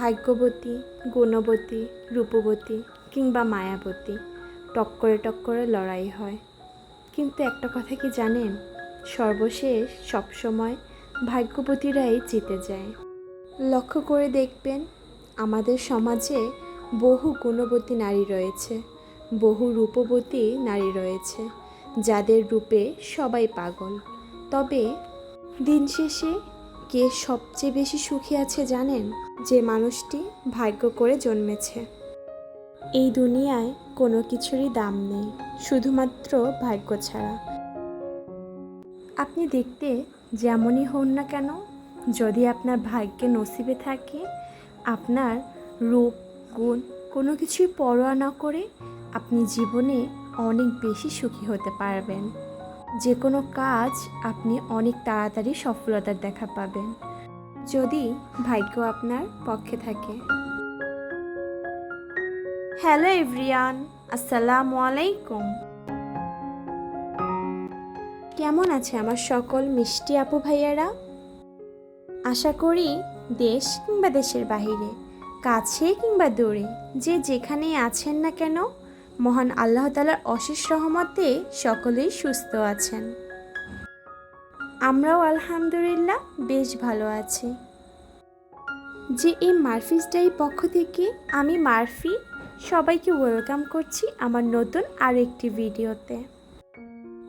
ভাগ্যবতী, গুণবতী, রূপবতী কিংবা মায়াবতী টক্করে টক্করে লড়াই হয়। কিন্তু একটা কথা কি জানেন? সর্বশেষ সবসময় ভাগ্যবতীরাই জিতে যায়। লক্ষ্য করে দেখবেন, আমাদের সমাজে বহু গুণবতী নারী রয়েছে, বহু রূপবতী নারী রয়েছে, যাদের রূপে সবাই পাগল। তবে দিন শেষে কে সবচেয়ে বেশি সুখী আছে জানেন? যে মানুষটি ভাগ্য করে জন্মেছে। এই দুনিয়ায় কোনো কিছুরই দাম নেই, শুধুমাত্র ভাগ্য ছাড়া। আপনি দেখতে যেমনই হন না কেন, যদি আপনার ভাগ্যে নসিবে থাকে, আপনার রূপ, গুণ কোনো কিছুই পরোয়া না করে আপনি জীবনে অনেক বেশি সুখী হতে পারবেন। যে কোনো কাজ আপনি অনেক তাড়াতাড়ি সফলতার দেখা পাবেন। যদি ভাগ্য আপনার পক্ষে থাকে। হ্যালো এভরিয়ান, আসসালামু আলাইকুম। কেমন আছে আমার সকল মিষ্টি আপু ভাইয়ারা? আশা করি দেশ কিংবা দেশের বাহিরে, কাছে কিংবা দূরে, যে যেখানেই আছেন না কেন, মহান আল্লাহ তালার অশেষ রহমতে সকলেই সুস্থ আছেন। আমরাও আলহামদুলিল্লাহ বেশ ভালো আছি। যে এই মারফিস ডাই পক্ষ থেকে আমি মারফি সবাইকে ওয়েলকাম করছি আমার নতুন আরও একটি ভিডিওতে।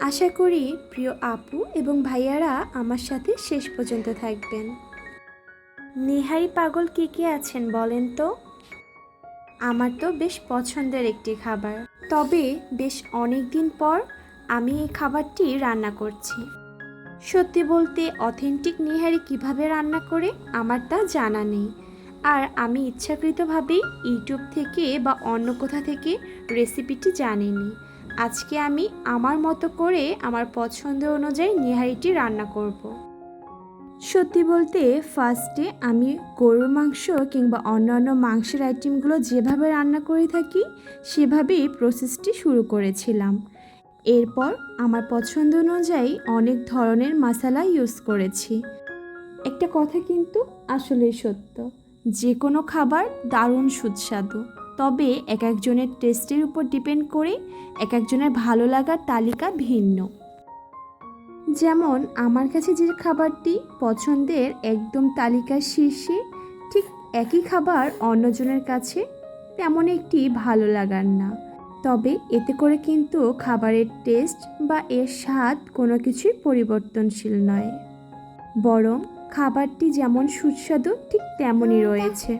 আশা করি প্রিয় আপু এবং ভাইয়ারা আমার সাথে শেষ পর্যন্ত থাকবেন। নিহারি পাগল কে কে আছেন বলেন তো? আমার তো বেশ পছন্দের একটি খাবার। তবে বেশ অনেক দিন পর আমি এই খাবারটি রান্না করছি। সত্যি বলতে অথেন্টিক নিহারি কীভাবে রান্না করে, আমার তা জানা নেই। আর আমি ইচ্ছাকৃতভাবে ইউটিউব থেকে বা অন্য কোথা থেকে রেসিপিটি জানিনি। আজকে আমি আমার মতো করে আমার পছন্দ অনুযায়ী নিহারিটি রান্না করব। সত্যি বলতে ফার্স্টে আমি গরুর মাংস কিংবা অন্যান্য মাংসের আইটেমগুলো যেভাবে রান্না করে থাকি, সেভাবেই প্রসেসটি শুরু করেছিলাম। এরপর আমার পছন্দ অনুযায়ী অনেক ধরনের মশলা ইউজ করেছি। একটা কথা কিন্তু আসলেই সত্য, যে কোনো খাবার দারুণ সুস্বাদু। তবে এক একজনের টেস্টের উপর ডিপেন্ড করে এক একজনের ভালো লাগার তালিকা ভিন্ন। যেমন, আমার কাছে যে খাবারটি পছন্দের একদম তালিকার শীর্ষে ঠিক একই খাবার অন্যজনের কাছে তেমন একটি ভালো লাগার না। তবে এতে করে কিন্তু খাবারের টেস্ট বা এর স্বাদ কোনো কিছুই পরিবর্তনশীল নয়। বরং খাবারটি যেমন সুস্বাদু ঠিক তেমনই রয়েছে।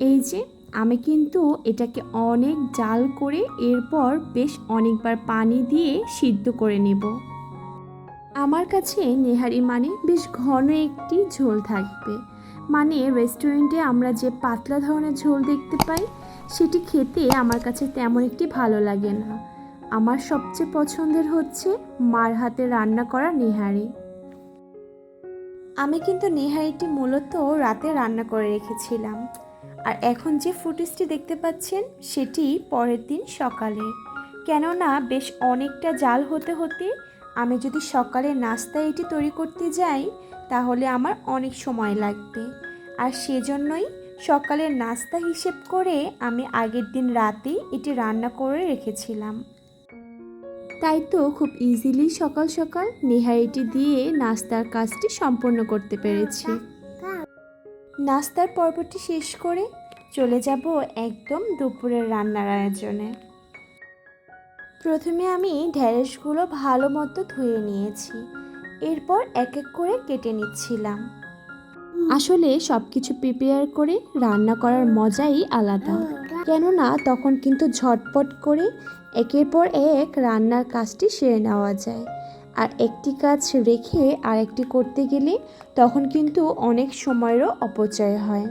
এই যে আমি কিন্তু এটাকে অনেক জাল করে এরপর বেশ অনেকবার পানি দিয়ে সিদ্ধ করে নেব। আমার কাছে নেহারি মানে বেশ ঘন একটি ঝোল থাকবে। মানে রেস্টুরেন্টে আমরা যে পাতলা ধরনের ঝোল দেখতে পাই সেটি খেতে আমার কাছে তেমন একটি ভালো লাগে না। আমার সবচেয়ে পছন্দের হচ্ছে মার হাতে রান্না করা নেহারি। আমি কিন্তু নেহারিটি মূলত রাতে রান্না করে রেখেছিলাম। আর এখন যে ফুটেজটি দেখতে পাচ্ছেন, সেটি পরের দিন সকালে। কেননা, বেশ অনেকটা জাল হতে হতে আমি যদি সকালে নাস্তা এটি তৈরি করতে যাই, তাহলে আমার অনেক সময় লাগবে। আর সেজন্যই সকালের নাস্তা হিসেব করে আমি আগের দিন রাতে এটি রান্না করে রেখেছিলাম। তাই তো খুব ইজিলি সকাল সকাল নেহারিটি দিয়ে নাস্তার কাজটি সম্পন্ন করতে পেরেছি। নাস্তার পর্বটি শেষ করে চলে যাব একদম দুপুরের রান্নার আয়োজনে। প্রথমে আমি ঢ্যাঁড়সগুলো ভালো মতো ধুয়ে নিয়েছি। এরপর এক এক করে কেটে নিচ্ছিলাম। আসলে সব কিছু প্রিপেয়ার করে রান্না করার মজাই আলাদা। কেননা তখন কিন্তু ঝটপট করে একের পর এক রান্নার কাজটি সেরে নেওয়া যায়। আর একটি কাজ রেখে আরেকটি করতে গেলে তখন কিন্তু অনেক সময়েরও অপচয় হয়।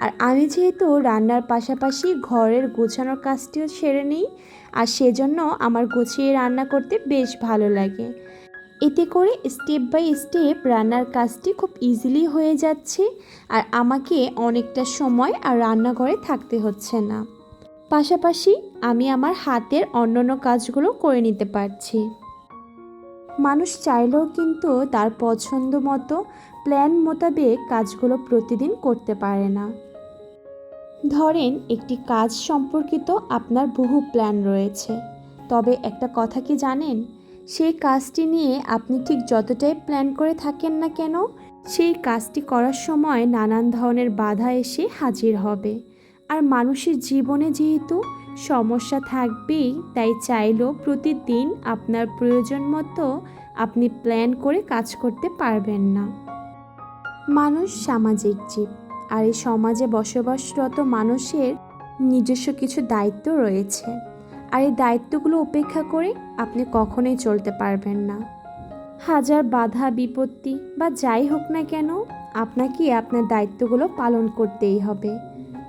আর আমি যেহেতু রান্নার পাশাপাশি ঘরের গোছানোর কাজটিও সেরে নিই, আর সেজন্য আমার গুছিয়ে রান্না করতে বেশ ভালো লাগে। এতে করে স্টেপ বাই স্টেপ রান্নার কাজটি খুব ইজিলি হয়ে যাচ্ছে আর আমাকে অনেকটা সময় আর রান্নাঘরে থাকতে হচ্ছে না। পাশাপাশি আমি আমার হাতের অন্যান্য কাজগুলো করে নিতে পারছি। মানুষ চাইলেও কিন্তু তার পছন্দ মতো প্ল্যান মোতাবেক কাজগুলো প্রতিদিন করতে পারে না। ধরেন, একটি কাজ সম্পর্কিত আপনার বহু প্ল্যান রয়েছে। তবে একটা কথা কি জানেন? সেই কাজটি নিয়ে আপনি ঠিক যতটাই প্ল্যান করে থাকেন না কেন, সেই কাজটি করার সময় নানান ধরনের বাধা এসে হাজির হবে। আর মানুষের জীবনে যেহেতু সমস্যা থাকবেই, তাই চাইলেও প্রতিদিন আপনার প্রয়োজন মতো আপনি প্ল্যান করে কাজ করতে পারবেন না। মানুষ সামাজিক জীব, আর এই সমাজে বসবাসরত মানুষের নিজস্ব কিছু দায়িত্ব রয়েছে। আর এই দায়িত্বগুলো উপেক্ষা করে আপনি কখনোই চলতে পারবেন না। হাজার বাধা, বিপত্তি বা যাই হোক না কেন, আপনাকে আপনার দায়িত্বগুলো পালন করতেই হবে।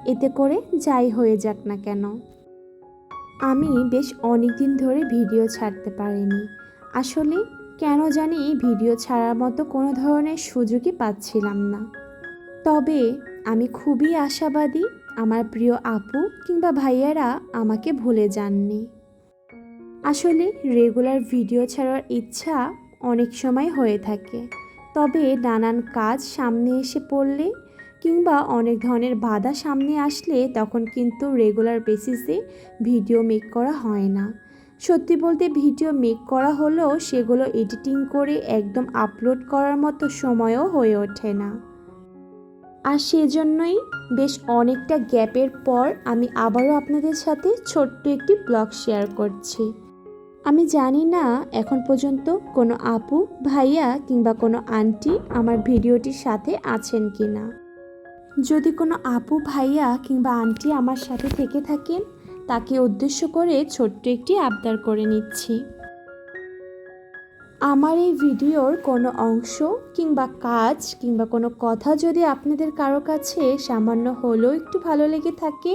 এতে করে যাই হয়ে যাক না কেন। আমি বেশ অনেক দিন ধরে ভিডিও ছাড়তে পারিনি। আসলে কেন জানি ভিডিও ছাড়ার মতো কোনো ধরনের সুযোগই পাচ্ছিলাম না। তবে আমি খুবই আশাবাদী আমার প্রিয় আপু কিংবা ভাইয়ারা আমাকে ভুলে যাননি। আসলে রেগুলার ভিডিও ছাড়ার ইচ্ছা অনেক সময় হয়ে থাকে। তবে নানান কাজ সামনে এসে পড়লে কিংবা অনেক ধরনের বাধা সামনে আসলে তখন কিন্তু রেগুলার বেসিসে ভিডিও মেক করা হয় না। সত্যি বলতে ভিডিও মেক করা হলেও সেগুলো এডিটিং করে একদম আপলোড করার মতো সময়ও হয়ে ওঠে না। আর সেজন্যই বেশ অনেকটা গ্যাপের পর আমি আবারও আপনাদের সাথে ছোট্ট একটি ব্লগ শেয়ার করছি। আমি জানি না এখন পর্যন্ত কোনো আপু, ভাইয়া কিংবা কোনো আন্টি আমার ভিডিওটির সাথে আছেন কি না যদি কোনো আপু, ভাইয়া কিংবা আন্টি আমার সাথে থেকে থাকেন, তাকে উদ্দেশ্য করে ছোট্ট একটি আবদার করে নিচ্ছি। আমার এই ভিডিওর কোনো অংশ কিংবা কাজ কিংবা কোনো কথা যদি আপনাদের কারও কাছে সামান্য হলেও একটু ভালো লেগে থাকে,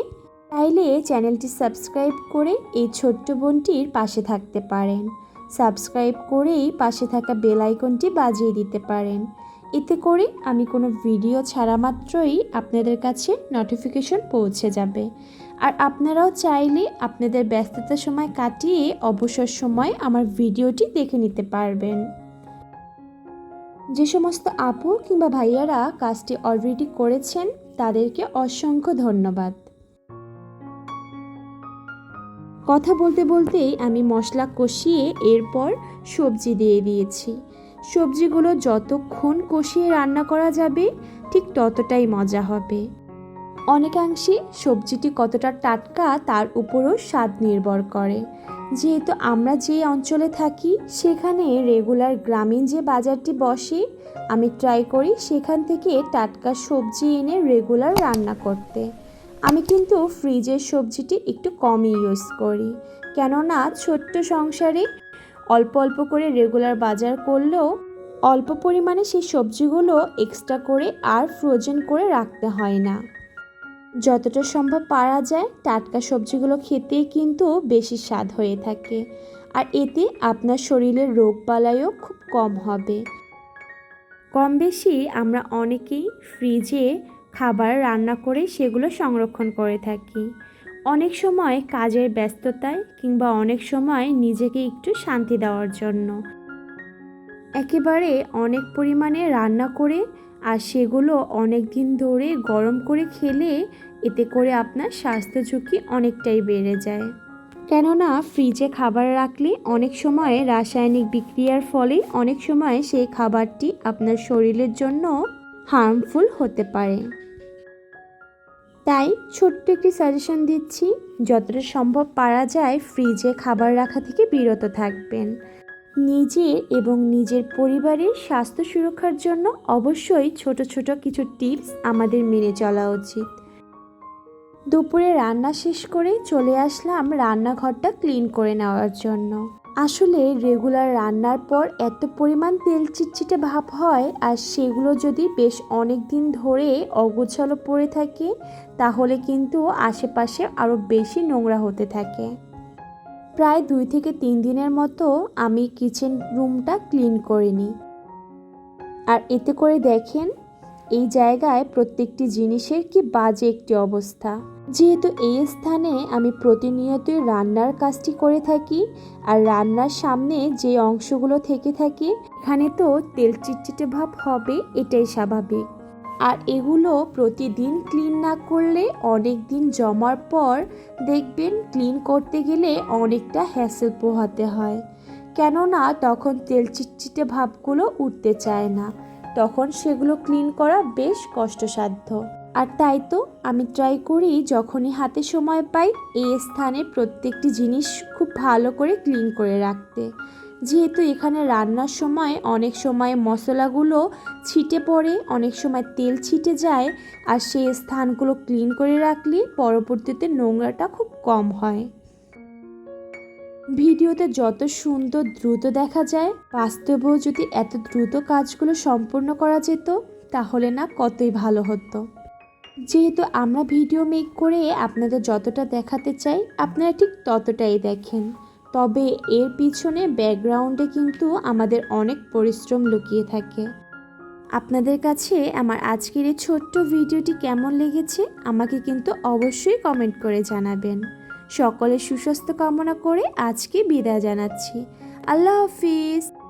তাইলে চ্যানেলটি সাবস্ক্রাইব করে এই ছোট্ট বোনটির পাশে থাকতে পারেন। সাবস্ক্রাইব করেই পাশে থাকা বেল আইকনটি বাজিয়ে দিতে পারেন। এতে করে আমি কোনো ভিডিও ছাড়া মাত্রই আপনাদের কাছে নোটিফিকেশন পৌঁছে যাবে। আর আপনারাও চাইলে আপনাদের ব্যস্ততার সময় কাটিয়ে অবসর সময় আমার ভিডিওটি দেখে নিতে পারবেন। যে সমস্ত আপু কিংবা ভাইয়ারা কাজটি অলরেডি করেছেন, তাদেরকে অসংখ্য ধন্যবাদ। কথা বলতে বলতেই আমি মশলা কষিয়ে এরপর সবজি দিয়ে দিয়েছি। সবজিগুলো যতক্ষণ কষিয়ে রান্না করা যাবে, ঠিক ততটাই মজা হবে। অনেকাংশে সবজিটি কতটা টাটকা তার উপরও স্বাদ নির্ভর করে। যেহেতু আমরা যে অঞ্চলে থাকি, সেখানে রেগুলার গ্রামীণ যে বাজারটি বসে, আমি ট্রাই করি সেখান থেকে টাটকা সবজি এনে রেগুলার রান্না করতে। আমি কিন্তু ফ্রিজের সবজিটি একটু কমই ইউজ করি। কেননা ছোট্ট সংসারে অল্প অল্প করে রেগুলার বাজার করলেও অল্প পরিমাণে সেই সবজিগুলো এক্সট্রা করে আর ফ্রোজেন করে রাখতে হয় না। যতটা সম্ভব পারা যায়, টাটকা সবজিগুলো খেতে কিন্তু বেশি স্বাদ হয়ে থাকে। আর এতে আপনার শরীরের রোগবালাইও খুব কম হবে। কম বেশি আমরা অনেকেই ফ্রিজে খাবার রান্না করে সেগুলো সংরক্ষণ করে থাকি। অনেক সময় কাজের ব্যস্ততায় কিংবা অনেক সময় নিজেকে একটু শান্তি দেওয়ার জন্য। একেবারে অনেক পরিমাণে রান্না করে আর সেগুলো অনেক দিন ধরে গরম করে খেলে এতে করে আপনার স্বাস্থ্য ঝুঁকি অনেকটাই বেড়ে যায়। কেননা ফ্রিজে খাবার রাখলে অনেক সময় রাসায়নিক বিক্রিয়ার ফলে অনেক সময় সেই খাবারটি আপনার শরীরের জন্য হার্মফুল হতে পারে। তাই ছোট্ট একটি সাজেশন দিচ্ছি, যতটা সম্ভব পারা যায় ফ্রিজে খাবার রাখা থেকে বিরত থাকবেন। নিজের এবং নিজের পরিবারের স্বাস্থ্য সুরক্ষার জন্য অবশ্যই ছোট ছোট কিছু টিপস আমাদের মেনে চলা উচিত। দুপুরে রান্না শেষ করে চলে আসলাম রান্নাঘরটা ক্লিন করে নেওয়ার জন্য। আসলে রেগুলার রান্নার পর এত পরিমাণ তেল চিটচিটে ভাব হয় আর সেগুলো যদি বেশ অনেক দিন ধরে অগোছালো পড়ে থাকে, তাহলে কিন্তু আশেপাশে আরও বেশি নোংরা হতে থাকে। প্রায় দুই থেকে তিন দিনের মতো আমি কিচেন রুমটা ক্লিন করে নিই আর এতে করে দেখেন এই জায়গায় প্রত্যেকটি জিনিসের কি বাজে একটি অবস্থা? যেহেতু এই স্থানে আমি প্রতিনিয়তই রান্নার কাজটি করে থাকি আর রান্নার সামনে যে অংশগুলো থেকে থাকে, এখানে তো তেল চিটচিটে ভাব হবে, এটাই স্বাভাবিক। আর এগুলো প্রতিদিন ক্লিন না করলে অনেক দিন জমার পর দেখবেন ক্লিন করতে গেলে অনেকটা হ্যাসেল পোহাতে হয়। কেননা তখন তেল চিটচিটে ভাবগুলো উঠতে চায় না। তখন সেগুলো ক্লিন করা বেশ কষ্টসাধ্য। আর তাই তো আমি ট্রাই করি যখনই হাতে সময় পাই এই স্থানে প্রত্যেকটি জিনিস খুব ভালো করে ক্লিন করে রাখতে। যেহেতু এখানে রান্নার সময় অনেক সময় মশলাগুলো ছিটে পড়ে, অনেক সময় তেল ছিটে যায়, আর সেই স্থানগুলো ক্লিন করে রাখলে পরবর্তীতে নোংরাটা খুব কম হয়। ভিডিওতে যত সুন্দর দ্রুত দেখা যায়, বাস্তবেও যদি এত দ্রুত কাজগুলো সম্পূর্ণ করা যেত, তাহলে না কতই ভালো হতো। যেহেতু আমরা ভিডিও মেক করে আপনাদের যতটা দেখাতে চাই, আপনারা ঠিক ততটাই দেখেন। তবে এর পিছনে ব্যাকগ্রাউন্ডে কিন্তু আমাদের অনেক পরিশ্রম লুকিয়ে থাকে। আপনাদের কাছে আমার আজকের এই ছোট্ট ভিডিওটি কেমন লেগেছে, আমাকে কিন্তু অবশ্যই কমেন্ট করে জানাবেন। সকলের সুস্বাস্থ্য কামনা করে আজকে বিদায় জানাচ্ছি। আল্লাহ হাফিজ।